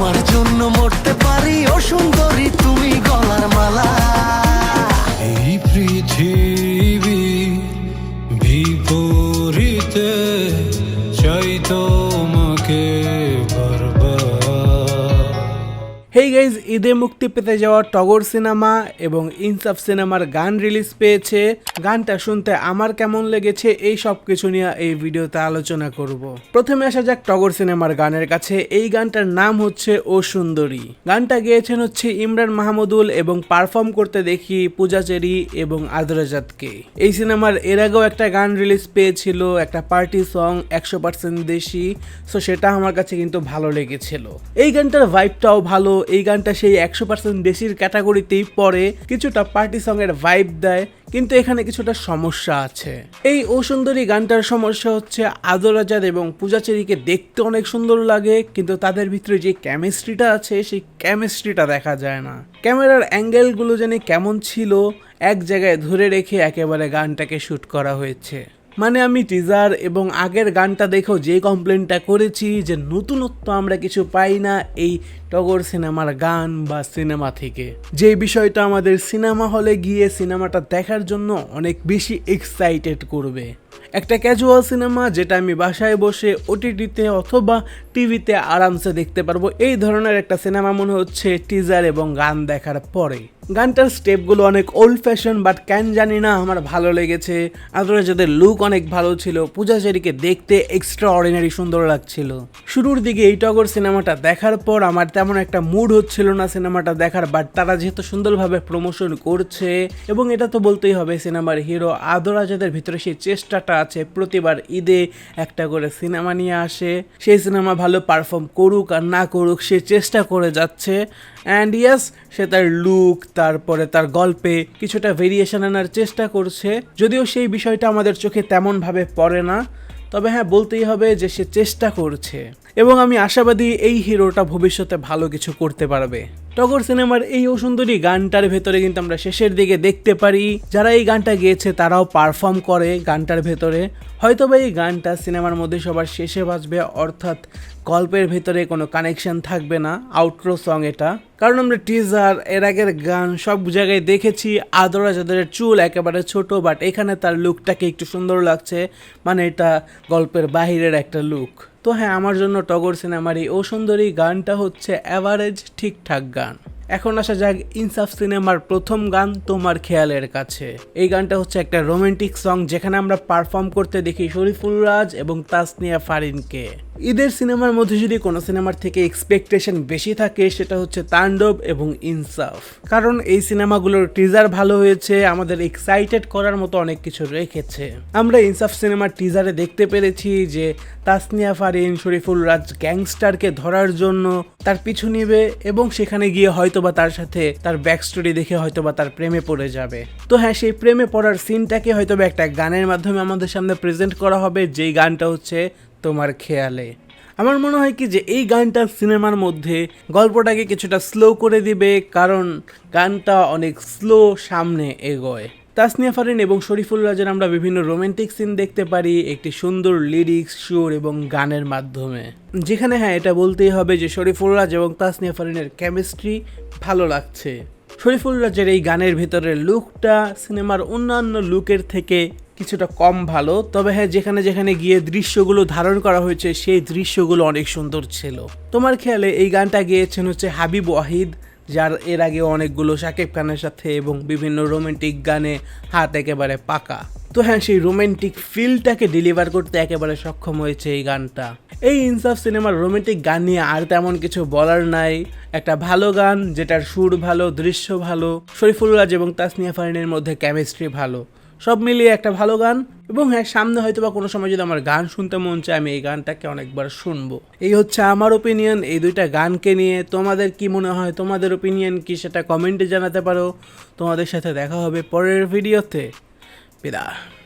তোমার জন্য মরতে পারি ও সুন্দরী তুমি গলার মালা। এই পৃথিবী বিপরীতে হেই গাইজ ঈদে মুক্তি পেতে যাওয়া টগর সিনেমা এবং ইনসাফ সিনেমার গান রিলিজ পেয়েছে। গানটা শুনতে আমার কেমন লেগেছে এই সব কিছু নিয়ে এই ভিডিওতে আলোচনা করব। প্রথমে আসা যাক টগর সিনেমার গানের কাছে। এই গানটার নাম হচ্ছে ও সুন্দরী। গানটা গেয়েছেন হচ্ছে ইমরান মাহমুদুল এবং পারফর্ম করতে দেখি পূজাচেরি এবং আদরাজাতকে। এই সিনেমার এর আগেও একটা গান রিলিজ পেয়েছিল, একটা পার্টি সং একশো পার্সেন্ট দেশি। সো সেটা আমার কাছে কিন্তু ভালো লেগেছিল। এই গানটার ভাইবটাও ভালো এই গানটা সেই একশো পার্সেন্ট দেশির ক্যাটাগরিতেই পড়ে, কিছুটা পার্টি সং এর ভাইব দেয়, কিন্তু এখানে কিছুটা সমস্যা আছে। এই ও সুন্দরী গানটার সমস্যা হচ্ছে আদর আজাদ এবং পূজাচেরিকে দেখতে অনেক সুন্দর লাগে, কিন্তু তাদের ভিতরে যে কেমিস্ট্রিটা আছে, সেই কেমিস্ট্রিটা দেখা যায় না। ক্যামেরার অ্যাঙ্গেলগুলো যেন কেমন ছিল, এক জায়গায় ধরে রেখে একেবারে গানটাকে শ্যুট করা হয়েছে। মানে আমি টিজার এবং আগের গানটা দেখেও যে কমপ্লেনটা করেছি যে নতুনত্ব আমরা কিছু পাই না এই টগর সিনেমার গান বা সিনেমা থেকে। যে বিষয়টা আমাদের সিনেমা হলে গিয়ে সিনেমাটা দেখার জন্য অনেক বেশি এক্সাইটেড করবে। একটা ক্যাজুয়াল সিনেমা যেটা আমি বাসায় বসে ওটিটিতে অথবা টিভিতে আরামসে দেখতে পারব, এই ধরনের একটা সিনেমা মনে হচ্ছে টিজার এবং গান দেখার পরে। গানটার স্টেপগুলো অনেক ওল্ড ফ্যাশন বাট কেন জানি না আমার ভালো লেগেছে। আদরে যাদের লুক অনেক ভালো ছিল পূজাচারীকে দেখতে এক্সট্রা অর্ডিনারি সুন্দর লাগছিল। শুরুর দিকে এই টগর সিনেমাটা দেখার পর আমার তেমন একটা মুড হচ্ছিল না সিনেমাটা দেখার বাট তারা যেহেতু সুন্দরভাবে প্রমোশন করছে, এবং এটা তো বলতেই হবে সিনেমার হিরো আদরা যাদের ভিতরে সেই চেষ্টাটা আছে, প্রতিবার ঈদে একটা করে সিনেমা নিয়ে আসে। সেই সিনেমা ভালো পারফর্ম করুক আর না করুক, সে চেষ্টা করে যাচ্ছে। অ্যান্ড ইয়াস সে তার লুক তারপরে তার গল্পে কিছুটা ভেরিয়েশন আনার চেষ্টা করছে। যদিও সেই বিষয়টা আমাদের চোখে তেমনভাবে পড়ে না, তবে হ্যাঁ বলতেই হবে যে সে চেষ্টা করছে। এবং আমি আশাবাদী এই হিরোটা ভবিষ্যতে ভালো কিছু করতে পারবে। টগর সিনেমার এই অসুন্দরী গানটার ভেতরে কিন্তু আমরা শেষের দিকে দেখতে পারি, যারা এই গানটা গেয়েছে তারাও পারফর্ম করে গানটার ভেতরে। হয়তোবা এই গানটা সিনেমার মধ্যে সবার শেষে বাজবে, অর্থাৎ গল্পের ভেতরে কোনো কানেকশন থাকবে না আউটরো সং এটা। কারণ আমরা টিজার এর আগের গান সব জায়গায় দেখেছি, আদরা যাদের চুল একেবারে ছোট বাট এখানে তার লুকটাকে একটু সুন্দর লাগছে। মানে এটা গল্পের বাহিরের একটা লুক তো হ্যাঁ আমার জন্য টগর সিনেমার এই ও সুন্দরী গানটা হচ্ছে অ্যাভারেজ ঠিকঠাক গান। এখন আসা যাক ইনসাফ সিনেমার প্রথম গান তোমার খেয়ালের কাছে। এই গানটা হচ্ছে একটা রোমান্টিক সং যেখানে আমরা পারফর্ম করতে দেখি শরীফুল রাজ এবং তাসনিয়া ফারিনকে। ঈদের সিনেমার মধ্যে যদি কোনো সিনেমার থেকে এক্সপেকটেশন বেশি থাকে, সেটা হচ্ছে তাণ্ডব এবং ইনসাফ। কারণ এই সিনেমাগুলোর টিজার ভালো হয়েছে, আমাদের এক্সাইটেড করার মতো অনেক কিছু রেখেছে। আমরা ইনসাফ সিনেমার টিজারে দেখতে পেরেছি যে তাসনিয়া ফারিন, শরীফুল রাজ গ্যাংস্টারকে ধরার জন্য তার পিছু নিবে এবং সেখানে গিয়ে হয়তোবা তার সাথে তার ব্যাক স্টোরি দেখে হয়তোবা তার প্রেমে পড়ে যাবে। তো হ্যাঁ সেই প্রেমে পড়ার সিনটাকে হয়তোবা একটা গানের মাধ্যমে আমাদের সামনে প্রেজেন্ট করা হবে, যেই গানটা হচ্ছে তোমার খেয়ালে। আমার মনে হয় কি যে এই গানটা সিনেমার মধ্যে গল্পটাকে কিছুটা স্লো করে দিবে, কারণ গানটা অনেক স্লো সামনে এগোয়। তাসনিয়া ফারিন এবং শরীফুল রাজের আমরা বিভিন্ন রোমান্টিক সিন দেখতে পারি, একটি সুন্দর লিরিক্স সুর এবং গানের মাধ্যমে। যেখানে হ্যাঁ এটা বলতেই হবে যে শরীফুল রাজ এবং তাসনিয়া ফারিনের কেমিস্ট্রি ভালো লাগছে। শরীফুল রাজের এই গানের ভিতরের লুকটা সিনেমার অন্যান্য লুকের থেকে কিছুটা কম ভালো, তবে হ্যাঁ যেখানে যেখানে গিয়ে দৃশ্যগুলো ধারণ করা হয়েছে, সেই দৃশ্যগুলো অনেক সুন্দর ছিল। তোমার খেয়ালে এই গানটা গেয়েছেন হচ্ছে হাবিব ওয়াহিদ যার এর আগে অনেকগুলো শাকিব খানের সাথে এবং বিভিন্ন রোমান্টিক গানে হাত একেবারে পাকা। তো হ্যাঁ সেই রোমান্টিক ফিলটাকে ডেলিভার করতে একেবারে সক্ষম হয়েছে এই গানটা। এই ইনসাফ সিনেমার রোমান্টিক গান নিয়ে আর তেমন কিছু বলার নাই। একটা ভালো গান, যেটার সুর ভালো, দৃশ্য ভালো, শরীফুল রাজ এবং তাসনিয়া ফারিনের মধ্যে কেমিস্ট্রি ভালো। সব মিলিয়ে একটা ভালো গান। এবং হ্যাঁ সামনে হয়তো বা কোনো সময় যদি আমার গান শুনতে মন চায়, আমি এই গানটাকে অনেকবার শুনব। এই হচ্ছে আমার ওপিনিয়ন এই দুইটা গানকে নিয়ে তোমাদের কি মনে হয়? তোমাদের ওপিনিয়ন কি সেটা কমেন্টে জানাতে পারো। তোমাদের সাথে দেখা হবে পরের ভিডিওতে বিদায়।